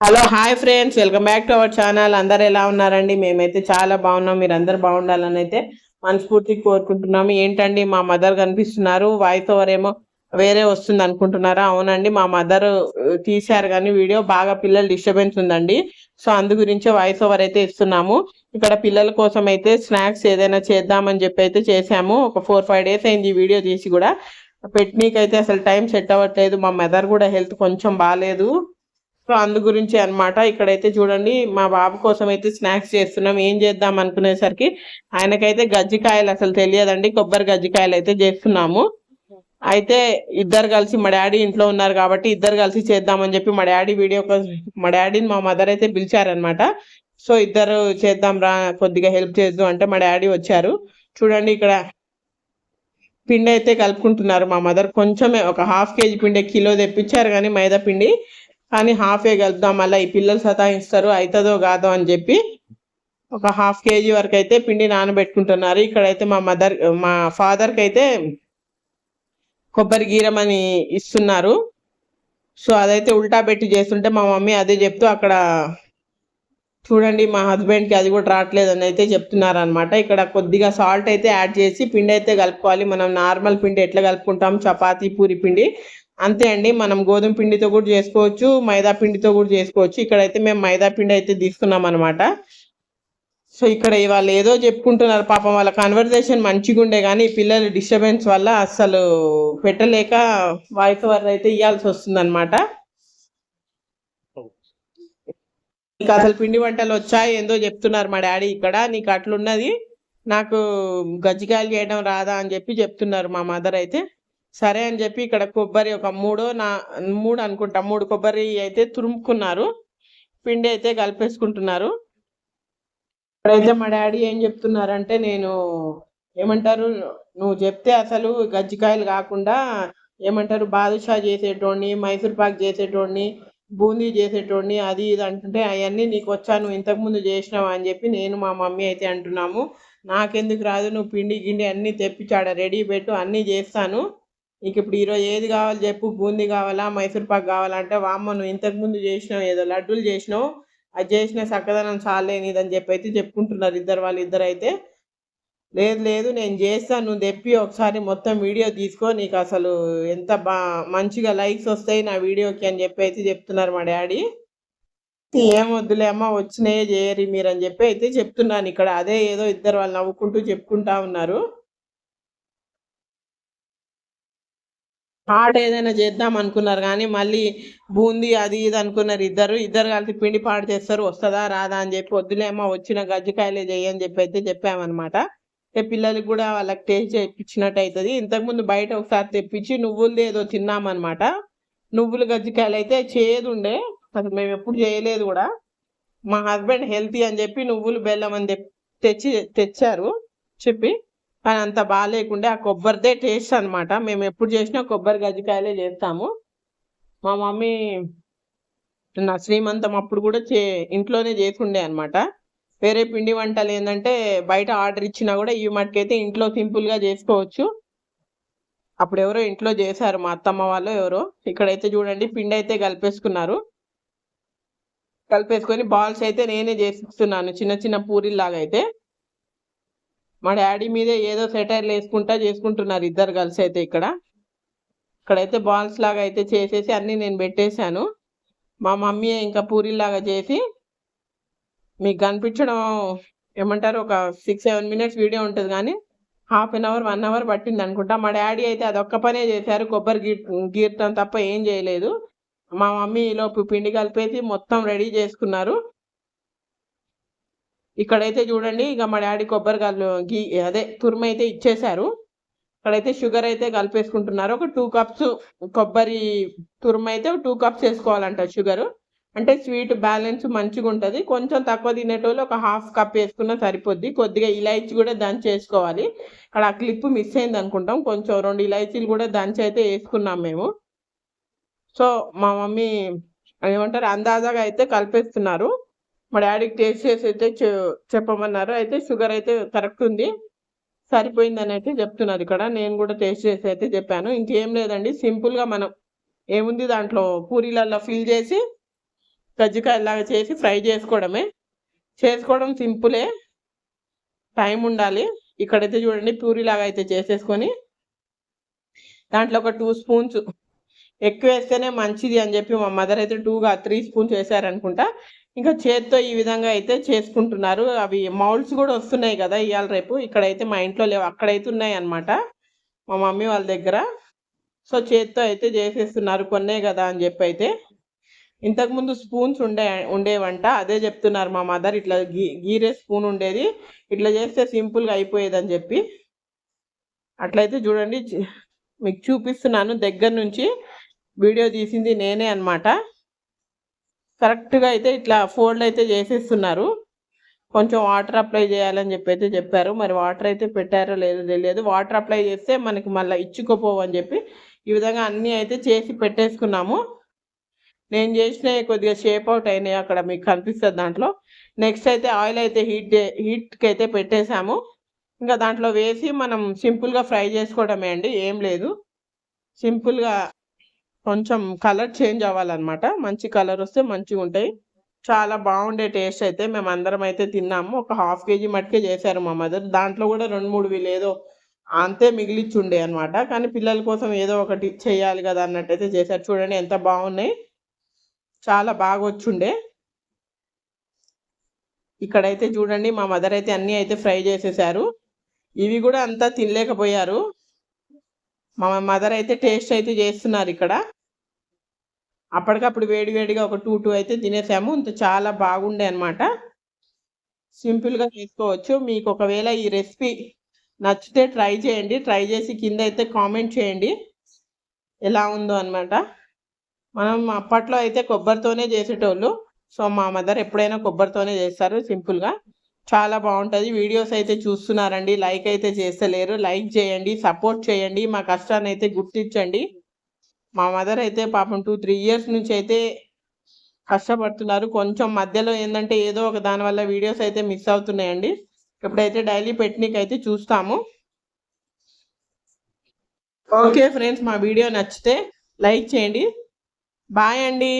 Hello. Hi friends welcome back to our channel. అందరు ఎలా ఉన్నారండి? మేమైతే చాలా బాగున్నాం. మీరు అందరు బాగుండాలని అయితే మనస్ఫూర్తిగా కోరుకుంటున్నాము. ఏంటండి మా మదర్ కనిపిస్తున్నారు. వాయిస్ ఓవర్ ఏమో వేరే వస్తుంది అనుకుంటున్నారా? అవునండి మా మదర్ తీశారు కానీ వీడియో బాగా పిల్లలు డిస్టర్బెన్స్ ఉందండి. సో అందు గురించే వాయిస్ ఓవర్ అయితే ఇస్తున్నాము. ఇక్కడ పిల్లల కోసం అయితే స్నాక్స్ ఏదైనా చేద్దామని చెప్పి అయితే చేసాము ఒక ఫోర్ ఫైవ్ డేస్ అయింది ఈ వీడియో తీసి కూడా. పెట్టనీకైతే అసలు టైం సెట్ అవ్వట్లేదు. మా మదర్ కూడా హెల్త్ కొంచెం బాగాలేదు సో అందు గురించి అన్నమాట. ఇక్కడైతే చూడండి మా బాబు కోసం అయితే స్నాక్స్ చేస్తున్నాం. ఏం చేద్దాం అనుకునేసరికి ఆయనకైతే గజ్జికాయలు అసలు తెలియదండి. కొబ్బరి గజ్జికాయలు అయితే చేస్తున్నాము. అయితే ఇద్దరు కలిసి మా డాడీ ఇంట్లో ఉన్నారు కాబట్టి ఇద్దరు కలిసి చేద్దామని చెప్పి మా డాడీ వీడియో మా డాడీని మా మదర్ అయితే పిలిచారనమాట సో ఇద్దరు చేద్దాం రా కొద్దిగా హెల్ప్ చేద్దాం అంటే మా డాడీ వచ్చారు. చూడండి ఇక్కడ పిండి అయితే కలుపుకుంటున్నారు మా మదర్. కొంచెమే ఒక హాఫ్ కేజీ పిండి కిలో తెప్పించారు కానీ మైదా పిండి. కానీ హాఫే కలుపుదాం మళ్ళీ ఈ పిల్లలు సతాయిస్తారు అవుతుందో కాదో అని చెప్పి ఒక హాఫ్ కేజీ వరకు అయితే పిండి నానబెట్టుకుంటున్నారు. ఇక్కడైతే మా మదర్ మా ఫాదర్కి అయితే కొబ్బరి గీరమని ఇస్తున్నారు. సో అదైతే ఉల్టా పెట్టి చేస్తుంటే మా మమ్మీ అదే చెప్తూ అక్కడ చూడండి మా హస్బెండ్కి అది కూడా రావట్లేదు అని అయితే చెప్తున్నారు అనమాట ఇక్కడ కొద్దిగా సాల్ట్ అయితే యాడ్ చేసి పిండి అయితే కలుపుకోవాలి. మనం నార్మల్ పిండి ఎట్లా కలుపుకుంటాం? చపాతీ పూరి పిండి. అంతే అండి మనం గోధుమ పిండితో కూడా చేసుకోవచ్చు మైదా పిండితో కూడా చేసుకోవచ్చు. ఇక్కడైతే మేము మైదా పిండి అయితే తీసుకున్నాం అనమాట సో ఇక్కడ ఇవాళ ఏదో చెప్పుకుంటున్నారు పాపం వాళ్ళ కన్వర్జేషన్ మంచిగా ఉండే కానీ పిల్లల డిస్టర్బెన్స్ వల్ల అసలు పెట్టలేక వాయిస్ ఓవర్ అయితే ఇవ్వాల్సి వస్తుంది అనమాట నీకు అసలు పిండి వంటలు వచ్చాయి ఏందో చెప్తున్నారు మా డాడీ ఇక్కడ నీకు అట్లున్నది నాకు గజ్జికాయలు చేయడం రాదా అని చెప్పి చెప్తున్నారు మా మదర్ అయితే. సరే అని చెప్పి ఇక్కడ కొబ్బరి ఒక మూడో నా మూడు అనుకుంటా మూడు కొబ్బరి అయితే తురుముకున్నారు. పిండి అయితే కలిపేసుకుంటున్నారు. ఇప్పుడైతే మా డాడీ ఏం చెప్తున్నారంటే నేను ఏమంటారు నువ్వు చెప్తే అసలు గజ్జికాయలు కాకుండా ఏమంటారు బాదుషా చేసేటోడిని మైసూర్ పాక్ చేసేటోడిని బూందీ చేసేటోడిని అది ఇది అంటుంటే అవన్నీ నీకు వచ్చా నువ్వు ఇంతకుముందు చేసినావా అని చెప్పి నేను మా మమ్మీ అయితే అంటున్నాము. నాకెందుకు రాదు నువ్వు పిండి గిండి అన్నీ తెప్పించాడ రెడీ పెట్టు అన్నీ చేస్తాను. నీకు ఇప్పుడు ఈరోజు ఏది కావాలి చెప్పు బూందీ కావాలా మైసూర్ పాక్ కావాలంటే వామ్మ నువ్వు ఇంతకుముందు చేసినావు ఏదో లడ్డూలు చేసినావు అది చేసిన చక్కదనం చాలేనిదని చెప్పి అయితే చెప్పుకుంటున్నారు ఇద్దరు వాళ్ళు ఇద్దరు అయితే లేదు లేదు నేను చేస్తాను నువ్వు తెప్పి ఒకసారి మొత్తం వీడియో తీసుకో నీకు అసలు ఎంత బా మంచిగా లైక్స్ వస్తాయి నా వీడియోకి అని చెప్పి అయితే చెప్తున్నారు మా డాడీ. ఏం వద్దులే అమ్మ వచ్చినాయే చేయరి మీరు అని చెప్పి అయితే చెప్తున్నాను. ఇక్కడ అదే ఏదో ఇద్దరు వాళ్ళు నవ్వుకుంటూ చెప్పుకుంటా ఉన్నారు. హాట్ ఏదైనా చేద్దాం అనుకున్నారు కానీ మళ్ళీ బూందీ అది ఇది అనుకున్నారు. ఇద్దరు ఇద్దరు కలిసి పిండి పాడు చేస్తారు వస్తుందా రాదా అని చెప్పి వద్దులేమో వచ్చిన గజ్జికాయలే చెయ్యని చెప్పి అయితే చెప్పామన్నమాట. పిల్లలకి కూడా వాళ్ళకి టేస్ట్ చేయించినట్టు అవుతుంది ఇంతకుముందు బయట ఒకసారి తెప్పించి నువ్వులది ఏదో తిన్నామన్నమాట. నువ్వులు గజ్జికాయలు అయితే చేయదుండే అసలు మేము ఎప్పుడు చేయలేదు కూడా. మా హస్బెండ్ హెల్తీ అని చెప్పి నువ్వులు బెల్లం అని తెచ్చి తెచ్చారు చెప్పి. కానీ అంత బాగాలేకుండే ఆ కొబ్బరిదే టేస్ట్ అనమాట మేము ఎప్పుడు చేసినా కొబ్బరి గజ్జికాయలే చేస్తాము. మా మమ్మీ నా శ్రీమంతం అప్పుడు కూడా చే ఇంట్లోనే చేసుండే అనమాట వేరే పిండి వంటలు ఏంటంటే బయట ఆర్డర్ ఇచ్చినా కూడా ఈ మటుకైతే ఇంట్లో సింపుల్గా చేసుకోవచ్చు. అప్పుడు ఎవరో ఇంట్లో చేశారు మా అత్తమ్మ వాళ్ళు ఎవరో. ఇక్కడైతే చూడండి పిండి అయితే కలిపేసుకున్నారు. కలిపేసుకొని బాల్స్ అయితే నేనే చేసిస్తున్నాను చిన్న చిన్న పూరీలాగా అయితే మా డాడీ మీదే ఏదో సెటైర్లు వేసుకుంటా చేసుకుంటున్నారు ఇద్దరు కలిసి అయితే ఇక్కడ. ఇక్కడైతే బాల్స్ లాగా అయితే చేసేసి అన్నీ నేను పెట్టేశాను. మా మమ్మీ ఇంకా పూరీలాగా చేసి మీకు కనిపించడం ఏమంటారు ఒక సిక్స్ సెవెన్ మినిట్స్ వీడియో ఉంటుంది కానీ half an hour one hour పట్టింది అనుకుంటా. మా డాడీ అయితే అదొక్క పనే చేశారు కొబ్బరి గీ గీర్తం తప్ప ఏం చేయలేదు. మా మమ్మీ ఈలోపు పిండి కలిపేసి మొత్తం రెడీ చేసుకున్నారు. ఇక్కడైతే చూడండి ఇక మా డాడీ కొబ్బరికాలు గీ అదే తురుము అయితే ఇచ్చేశారు. ఇక్కడైతే షుగర్ అయితే కలిపేసుకుంటున్నారు. ఒక టూ కప్స్ కొబ్బరి తురుము అయితే టూ కప్స్ వేసుకోవాలంట షుగర్. అంటే స్వీట్ బ్యాలెన్స్ మంచిగా ఉంటుంది. కొంచెం తక్కువ తినేటోళ్ళు ఒక హాఫ్ కప్ వేసుకున్నా సరిపోద్ది. కొద్దిగా ఇలాచి కూడా దంచి వేసుకోవాలి. అక్కడ ఆ క్లిప్ మిస్ అయింది అనుకుంటాం. కొంచెం రెండు ఇలాచీలు కూడా దంచి అయితే వేసుకున్నాం మేము. సో మా మమ్మీ ఏమంటారు అందాజాగా అయితే కలిపేస్తున్నారు. మా డాడీకి టేస్ట్ చేసి అయితే చెప్పమన్నారు. అయితే షుగర్ అయితే కరెక్ట్ ఉంది. సరిపోయిందని అయితే చెప్తున్నారు ఇక్కడ. నేను కూడా టేస్ట్ చేసి అయితే చెప్పాను. ఇంకేం లేదండి. సింపుల్గా మనం ఏముంది దాంట్లో? పూరీలలో ఫిల్ చేసి కజ్జికాయలాగా చేసి ఫ్రై చేసుకోవడమే. చేసుకోవడం సింపులే. టైం ఉండాలి. ఇక్కడైతే చూడండి పూరీలాగా అయితే చేసేసుకొని దాంట్లో ఒక టూ స్పూన్స్ ఎక్కువ వేస్తేనే మంచిది అని చెప్పి మా మదర్ అయితే టూగా త్రీ స్పూన్స్ వేసారనుకుంటా. ఇంకా చేత్తో ఈ విధంగా అయితే చేసుకుంటున్నారు. అవి మౌల్డ్స్ కూడా వస్తున్నాయి కదా ఇవాళ రేపు. ఇక్కడైతే మా ఇంట్లో లేవు. అక్కడైతే ఉన్నాయి అనమాట మా మమ్మీ వాళ్ళ దగ్గర. సో చేత్తో అయితే చేసేస్తున్నారు. కొన్నే కదా అని చెప్పి అయితే ఇంతకుముందు స్పూన్స్ ఉండే ఉండేవంట. అదే చెప్తున్నారు మా మదర్. ఇట్లా గీ గీరే స్పూన్ ఉండేది. ఇట్లా చేస్తే సింపుల్గా అయిపోయేది అని చెప్పి. అట్లయితే చూడండి. మీకు చూపిస్తున్నాను. దగ్గర నుంచి వీడియో తీసింది నేనే అనమాట కరెక్ట్గా అయితే ఇట్లా ఫోల్డ్ అయితే చేసేస్తున్నారు. కొంచెం వాటర్ అప్లై చేయాలని చెప్పి అయితే చెప్పారు. మరి వాటర్ అయితే పెట్టారో లేదో తెలియదు. వాటర్ అప్లై చేస్తే మనకి మళ్ళీ ఇచ్చుకోపోవు అని చెప్పి ఈ విధంగా అన్నీ అయితే చేసి పెట్టేసుకున్నాము. నేను చేసినవి కొద్దిగా షేప్ అవుట్ అయినాయి అక్కడ మీకు కనిపిస్తుంది దాంట్లో. నెక్స్ట్ అయితే ఆయిల్ అయితే హీట్ హీట్కి అయితే పెట్టేశాము. ఇంకా దాంట్లో వేసి మనం సింపుల్గా ఫ్రై చేసుకోవడమే అండి. ఏం లేదు. సింపుల్గా కొంచెం కలర్ చేంజ్ అవ్వాలన్నమాట. మంచి కలర్ వస్తే మంచిగా ఉంటాయి. చాలా బాగుండే టేస్ట్ అయితే మేము అందరం అయితే తిన్నాము. ఒక హాఫ్ కేజీ మట్టుకే చేశారు మా మదర్. దాంట్లో కూడా రెండు మూడు వీళ్ళు అంతే మిగిలిచ్చుండే అనమాట కానీ పిల్లల కోసం ఏదో ఒకటి చేయాలి కదా అన్నట్టయితే చేశారు. చూడండి ఎంత బాగున్నాయి. చాలా బాగా వచ్చుండే. ఇక్కడైతే చూడండి మా మదర్ అయితే అన్నీ అయితే ఫ్రై చేసేసారు. ఇవి కూడా అంతా తినలేకపోయారు. మా మదర్ అయితే టేస్ట్ అయితే చేస్తున్నారు ఇక్కడ. అప్పటికప్పుడు వేడి వేడిగా ఒక టూ టూ అయితే తినేసాము. ఇంత చాలా బాగుండే అనమాట సింపుల్గా చేసుకోవచ్చు. మీకు ఒకవేళ ఈ రెసిపీ నచ్చితే ట్రై చేయండి. ట్రై చేసి కింద అయితే కామెంట్ చేయండి. ఎలా ఉందో అన్నమాట. మనం అప్పట్లో అయితే కొబ్బరితోనే చేసేటోళ్ళు. సో మా మదర్ ఎప్పుడైనా కొబ్బరితోనే చేస్తారు సింపుల్గా. చాలా బాగుంటుంది. వీడియోస్ అయితే చూస్తున్నారండి. లైక్ అయితే చేస్తలేరు. లైక్ చేయండి. సపోర్ట్ చేయండి. మా కష్టాన్ని అయితే గుర్తించండి. మా మదర్ అయితే పాపం టూ త్రీ ఇయర్స్ నుంచి అయితే కష్టపడుతున్నారు. కొంచెం మధ్యలో ఏంటంటే ఏదో ఒక దాని వల్ల వీడియోస్ అయితే మిస్ అవుతున్నాయండి. ఇప్పుడైతే డైలీ పెట్నిక్ అయితే చూస్తాము. ఓకే ఫ్రెండ్స్ మా వీడియో నచ్చితే లైక్ చేయండి. బాయ్ అండి.